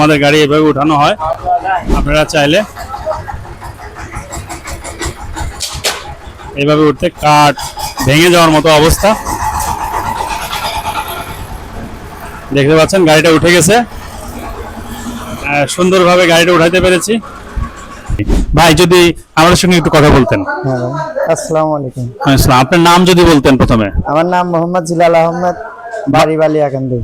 আমাদের গাড়ি এভাবে উঠানো হয়। আপনারা চাইলে এভাবে উঠতে কাঠ ভেঙে যাওয়ার মতো অবস্থা। দেখতে পাচ্ছেন গাড়িটা উঠে গেছে। সুন্দরভাবে গাড়িটা উঠাইতে পেরেছি। ভাই যদি আমাদের সঙ্গে একটু কথা বলতেন। হ্যাঁ আসসালামু আলাইকুম। আপনার নাম যদি বলতেন প্রথমে। আমার নাম মোহাম্মদ জিলাল আহমেদ বাড়ি বালিয়াকান্দি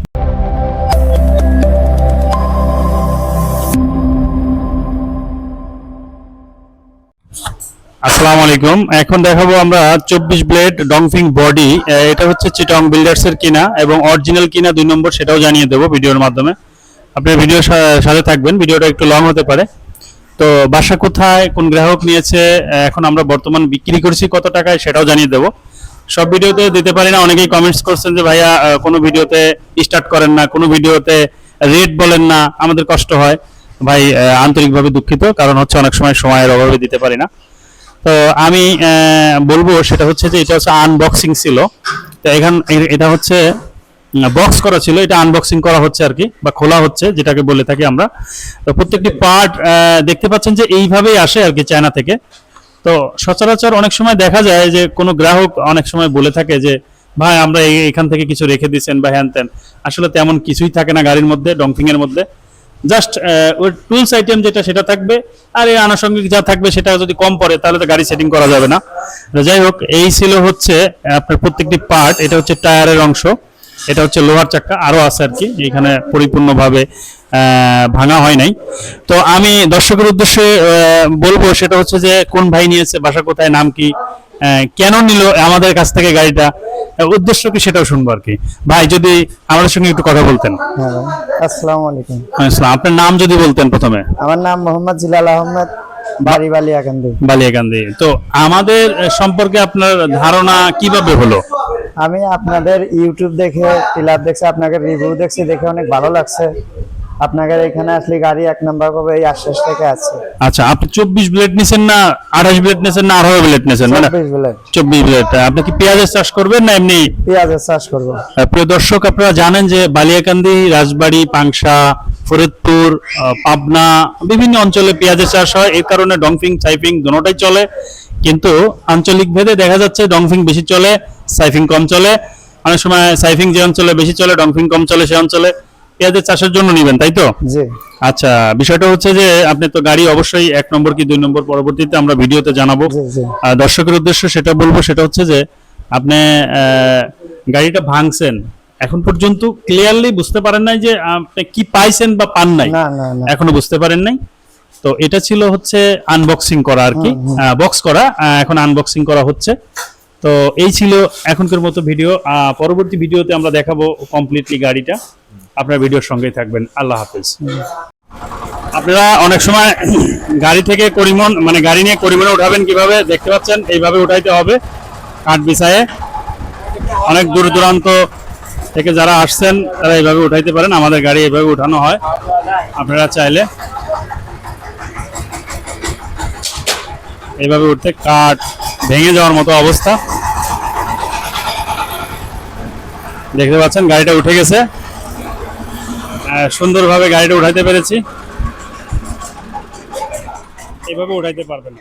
আসসালামু আলাইকুম। এখন দেখাবো আমরা চব্বিশ ব্লেড ডংফিং বডি। এটা হচ্ছে চিটং বিল্ডার্স এর কিনা এবং অরিজিনাল কিনা দুই নম্বর সেটাও জানিয়ে দেবো ভিডিওর মাধ্যমে। আপনি ভিডিওর সাথে থাকবেন, ভিডিওটা একটু লং হতে পারে। তো বাসা কোথায়, কোন গ্রাহক নিয়েছে এখন আমরা বর্তমান বিক্রি করছি কত টাকায় সেটাও জানিয়ে দেবো। সব ভিডিওতে দিতে পারি না, অনেকেই কমেন্টস করছেন যে, ভাইয়া কোনো ভিডিওতে স্টার্ট করেন না, কোনো ভিডিওতে রেট বলেন না, আমাদের কষ্ট হয়। ভাই আন্তরিকভাবে দুঃখিত, কারণ হচ্ছে অনেক সময় সময়ের অভাবে দিতে পারি না। তো আমি বলব সেটা হচ্ছে যে এটা হচ্ছে আনবক্সিং ছিল। তো এখান এটা হচ্ছে বক্স করা ছিল। এটা আনবক্সিং করা হচ্ছে আর কি, বা খোলা হচ্ছে, যেটাকে বলে থাকি আমরা। তো প্রত্যেকটি পার্ট দেখতে পাচ্ছেন যে এইভাবেই আসে আর কি চায়না থেকে। তো সচরাচর অনেক সময় দেখা যায় যে কোনো গ্রাহক অনেক সময় বলে থাকে যে, ভাই, আমরা এখান থেকে কিছু রেখে দিয়েছেন বা হ্যান ত্যান। আসলে তেমন কিছুই থাকে না গাড়ির মধ্যে ডংফিং এর মধ্যে। জাস্ট ওই টুলস আইটেম যেটা সেটা থাকবে, আর এই আনুষঙ্গিক যা থাকবে সেটা যদি কম পড়ে, তাহলে তো গাড়ি সেটিং করা যাবে না। যাই হোক, এই ছিল হচ্ছে আপনার প্রত্যেকটি পার্ট এটা হচ্ছে টায়ারের অংশ, এটা হচ্ছে লোহার চাক্কা আরও আছে আর কি, এখানে পরিপূর্ণভাবে ভাঙা হয় নাই। তো আমি দর্শকের উদ্দেশ্যে বলব, সেটা হচ্ছে যে কোন ভাই নিয়েছে, বাসা কোথায়, নাম কি কেন নিল আমাদের কাছ থেকে গাড়িটা? উদ্দেশ্য কি সেটাও শুনব আর কি। ভাই যদি আমাদের সঙ্গে একটু কথা বলতেন। হ্যাঁ আসসালামু আলাইকুম। আসসালাম, আপনার নাম যদি বলতেন প্রথমে। আমার নাম মোহাম্মদ জিলাল আহমেদ বাড়ি বালিয়াকান্দি। বালিয়াকান্দি। তো আমাদের সম্পর্কে আপনার ধারণা কীভাবে হলো? আমি আপনাদের ইউটিউব দেখে টিলার দেখছি আপনাকে রিভিউ দেখছি দেখে অনেক ভালো লাগছে। আপনাদের এখানে আসলে গাড়ি এক নাম্বার পাবে এই আশ্বাস থেকে আছে। আচ্ছা আপনি চব্বিশ ব্লেড নিছেন না আঠাশ ব্লেড নিছেন না আঠারো ব্লেড নিছেন মানে চব্বিশ বলে চব্বিশ ব্লেড। আপনি কি পেঁয়াজের চাষ করবেন না এমনি? পেঁয়াজের চাষ করব। প্রিয় দর্শক আপনারা জানেন যে বালিয়াকান্দি রাজবাড়ী পাংশা ফরিদপুর পাবনা বিভিন্ন অঞ্চলে পেঁয়াজের চাষ হয়। এই কারণে ডংফিং সাইফিং দুটোটাই চলে। কিন্তু আঞ্চলিক ভেদে দেখা যাচ্ছে ডংফিং বেশি চলে সাইফিং কম চলে। অনেক সময় সাইফিং যে অঞ্চলে বেশি চলে ডংফিং কম চলে সে অঞ্চলে। পেঁয়াজের চাষের জন্য নিবেন তাই তো? জি। আচ্ছা বিষয়টা হচ্ছে যে আপনি তো গাড়ি অবশ্যই এক নম্বর কি দুই নম্বর পরবর্তীতে আমরা ভিডিওতে জানাব। দর্শকের উদ্দেশ্য সেটা বলব সেটা হচ্ছে যে আপনি গাড়িটা ভাঙছেন এখন পর্যন্ত ক্লিয়ারলি বুঝতে পারেন নাই যে আপনি কি পাইছেন বা পান নাই। এখনও বুঝতে পারেন নাই। তো এটা ছিল হচ্ছে আনবক্সিং করা আর কি বক্স করা এখন আনবক্সিং করা হচ্ছে। তো এই ছিল এখনকার মতো ভিডিও। পরবর্তী ভিডিওতে আমরা দেখাবো কমপ্লিটলি গাড়িটা। আপনার ভিডিওর সঙ্গেই থাকবেন। আল্লাহ হাফিজ। আপনারা অনেক সময় গাড়ি থেকে করিমন মানে গাড়ি নিয়ে করিমনে উঠাবেন কীভাবে? দেখতে পাচ্ছেন এইভাবে উঠাইতে হবে কাঠ বিছায়ে। অনেক দূর দূরান্ত থেকে যারা আসছেন তারা এইভাবে উঠাইতে পারেন। আমাদের গাড়ি এইভাবে উঠানো হয়। আপনারা চাইলে এইভাবে উঠতে কাঠ ভেঙে যাওয়ার মতো অবস্থা। দেখতে পাচ্ছেন গাড়িটা উঠে গেছে। সুন্দরভাবে গাড়িটা উঠাইতে পেরেছি। এভাবে উঠাইতে পারবেন।